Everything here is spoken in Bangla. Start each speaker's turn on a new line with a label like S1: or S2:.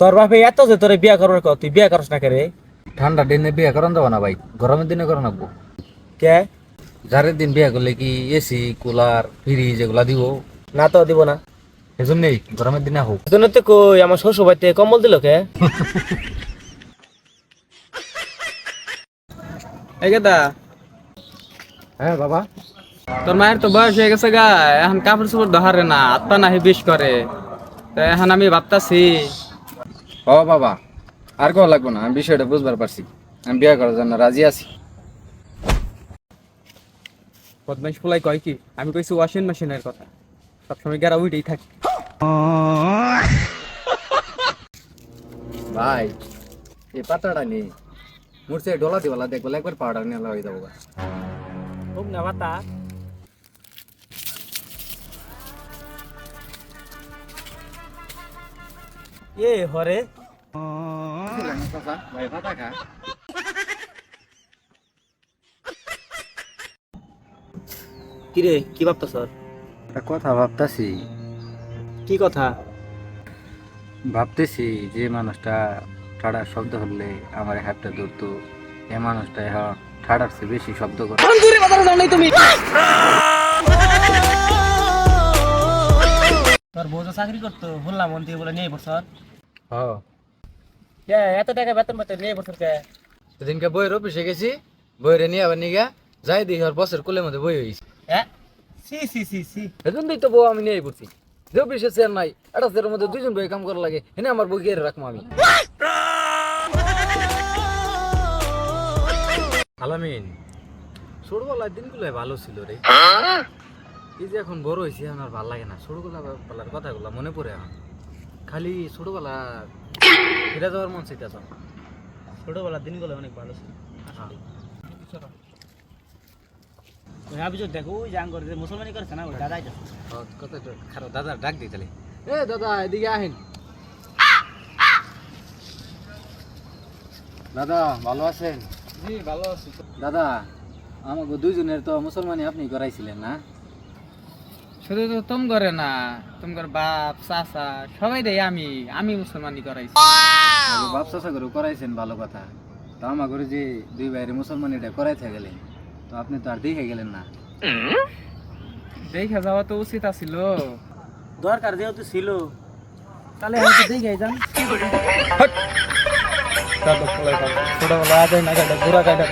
S1: তোর বাপে এত যে তোরে বিয়া করবার কর তুই বিয়া করস না কে রে
S2: ঠান্ডা দিনে বিয়ে করান যাব না ভাই গরমের দিনে করান লাগবো।
S1: কে?
S2: যারের দিন বিয়ে করলে কি এসি কুলার ফ্রিজ এগুলা দিব?
S1: না তো দিব না।
S2: এজন্য নেই গরমের দিনে হোক।
S1: এজন্য তো কই আমার শ্বশুর বাড়িতে কম্বল দিল কে?
S3: এই গেদা।
S2: হ্যাঁ বাবা।
S3: তোর মায়ের তো বয়স হয়ে গেছে গা এখন কাপড় চোপড় ধরে না আত্মা নাহি বিষ করে। তো এখন আমি ভাবতাছি
S2: ও বাবা আর কেউ লাগবো না আমি বিষয়টা বুঝবার পারছি আমি বিয়ে করার জন্য রাজি আছি
S3: বদমাইশ ফুলাই কয় কি আমি কইছি ওয়াশিং মেশিনের কথা সবসময় গেরা উইটেই থাকি
S2: ভাই এই পাতাটা নেই মুরছে ডলা দিবালা দেখবো একবার পাউডার নিয়ে হয়ে যাবো গা।
S1: খুব না বাতা এ হরে
S2: ভাই পাতা খা
S1: কিরে কি ভাবতো স্যার
S2: একটা কথা ভাবতাছি।
S1: কি কথা?
S2: ভাবতেছি যে মানুষটা ঠাডার শব্দ হলে আমার হাতটা ধরতো। এ মানুষটা এখন ঠাডার চেয়ে বেশি শব্দ করে।
S1: তোর বউ তো চাকরি করতো বললাম মন দিয়ে বলে নিয়ে বছর।
S2: হ্যাঁ
S1: এত টাকা বেতন বেতন নিয়ে বছর কে
S2: সেদিনকে বইয়ের অফিসে গেছি বইরে নিয়ে আবার নিয়ে যাই দেখি আর বসের কোলের মধ্যে বই হয়েছে
S1: হ্যাঁ? সি সি সি সি।
S2: এজন্যই তো বউ আমি নিয়ে পড়ছি। যে অফিসে চেয়ার নাই একটা চেয়ারের মধ্যে দুজন বই কাম করা লাগে এনে আমার বই গিয়ে রাখব আমি। আলামিন ছোটবেলার দিনগুলো ভালো ছিল রে। এই যে এখন বড় হয়েছি আমার ভালো লাগে না। ছোটবেলা বেলার কথাগুলো মনে পড়ে এখন। খালি ছোটবেলা ফিরে যাওয়ার মন চাইতেছ
S1: ছোটবেলার দিনগুলো অনেক ভালো ছিল। তো দেখো ওই জাং করে মুসলমানি করেছে না ওই দাদাই তো।
S2: কথা খারাপ। দাদা ডাক দিই তাহলে। এ দাদা এদিকে আহেন। দাদা ভালো আছেন?
S3: জি ভালো আছি।
S2: দাদা আমাকে দুইজনের তো মুসলমানি আপনি করাইছিলেন না?
S3: শুধু তো তুম করে না তোমার বাপ চাচা সবাই দেয় আমি আমি মুসলমানি করাইছি।
S2: বাপ চাষা করে করাইছেন ভালো কথা। তো আমার ঘরে যে দুই ভাইয়ের মুসলমানিটা করাইতে গেলেন তো আপনি তো আর দেখে গেলেন না।
S3: দেখে যাওয়া তো উচিত আছিল।
S1: দরকার যেহেতু ছিল তাহলে আমি তো দেখে যান।
S3: ছোটবেলা আজ না গাড়ি বুড়া গাড়ি